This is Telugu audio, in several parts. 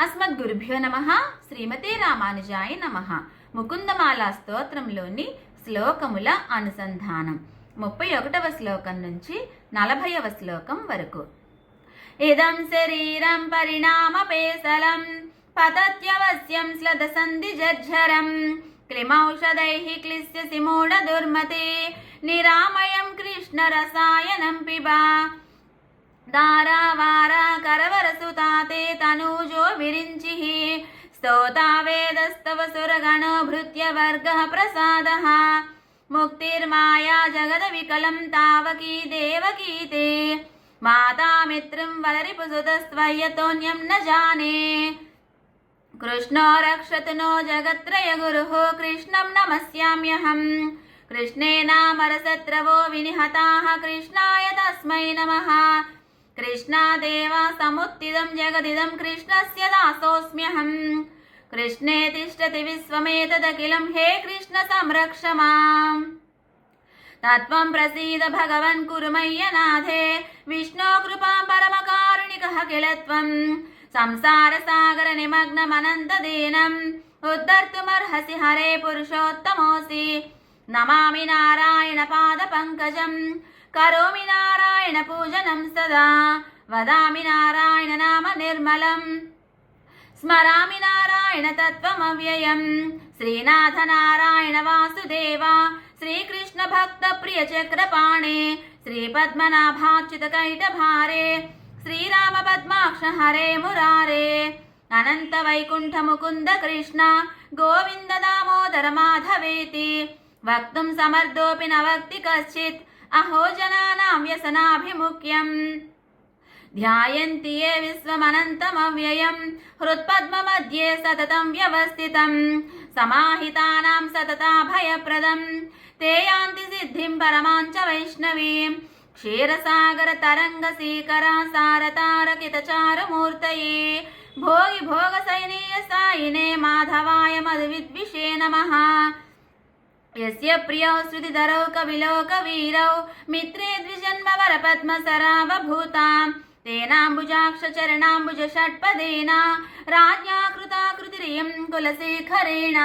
అస్మద్గురుభ్యో నమ. శ్రీమతే రామానుజాయ నమ. ముకుందమాల స్తోత్రంలోని శ్లోకముల అనుసంధానం. ముప్పై ఒకటవ శ్లోకం నుంచి నలభైవ శ్లోకం వరకు. ఇదం శరీరం పరిణామపేసలం. పతత్యవశ్యం స్లదసంధి జర్జరం. క్లిమౌషధైః క్లిశ్యసి మూఢదుర్మతే నిరామయం కృష్ణ రసాయనం పిబా. దారావారా తనూజో విరించి స్తోతా వేదస్తవ సురగణో భృత్య వర్గ ప్రసాద ముక్తిర్మాయా జగద వికలం తావకీ దేవకీతే మాతామిత్రం వలరిపుసుతస్త్వయ్యతోన్యం న జానే కృష్ణో రక్షతు నో జగత్రయ గురుః కృష్ణం నమస్యామ్యహం కృష్ణేనామరసత్రవో వినిహతాः కృష్ణాయ తస్మై నమः కృష్ణాదేవ సముత్తిదం జగదిదం కృష్ణస్య దాసోస్మ్యహం. కృష్ణే తిష్టతి విశ్వమేతదఖిలం హే కృష్ణ సంరక్ష మాం తత్వం ప్రసీద భగవన్ కురు మయ్యనాథే. విష్ణో కృపాం కిల త్వం సంసార సాగర నిమగ్నమనంత దీనం. ఉద్ధర్తుమర్హసి హరే పురుషోత్తమోసి. నమామి నారాయణ పాద పంకజం. కరోమి నారాయణ పూజనం సదా. వదామి నారాయణ నామ నిర్మలం. స్మరామి నారాయణ తత్వమవ్యయం. శ్రీనాథ నారాయణ వాసుదేవ. శ్రీకృష్ణ భక్త ప్రియ చక్రపాణే. శ్రీ పద్మనాభాచ్యుత కైటభారే. శ్రీరామ పద్మాక్ష హరే మురారే. అనంత వైకుంఠ ముకుంద కృష్ణ. గోవింద దామోదర మాధవేతి. వక్తుం సమర్థోపి నవక్తి కశ్చిత్. అహో జనానాం వ్యసనాభిముఖ్యం. ధ్యాయంతి ఏ విశ్వమనంతమవ్యయం. హృత్పద్మ మధ్యే సతతం వ్యవస్థితం. సమాహితానాం సతతా భయప్రదం. తే యాంతి సిద్ధిం పరమాంచ వైష్ణవీం. క్షీరసాగర తరంగ సీకరా సారతారకితచారమూర్తయే భోగి భోగ సైనీయ సాయినే మాధవాయ మధు విద్విషే నమః. मधुविद्विषे नमः यस्य प्रियौ श्रुतिधरौ कविलौ कवीरौ मित्रे द्विजन्मवरपद्मसरावभूताम् तेनाम्बुजाक्षचरणाम्बुज षट्पदेन राज्ञा कृताकृतिरियं कुलशेखरेण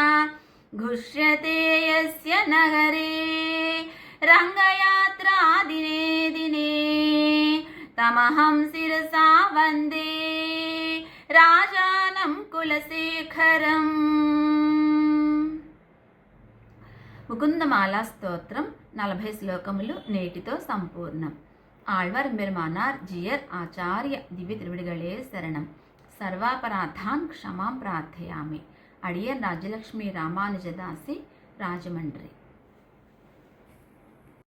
घुष्यते यस्य नगरे रङ्गयात्रा दिने दिने तमहं शिरसा वन्दे राजानं कुलशेखरम् ముకుందమాల స్తోత్రం నలభై శ్లోకములు నేటితో సంపూర్ణం. ఆళ్వార్ పెరుమానార్ జియర్ ఆచార్య దివ్య తిరువిడిగళే శరణం. సర్వాపరాధాన్ క్షమాం ప్రార్థయామి. అడియర్ రాజ్యలక్ష్మి రామానుజదాసి రాజమండ్రి.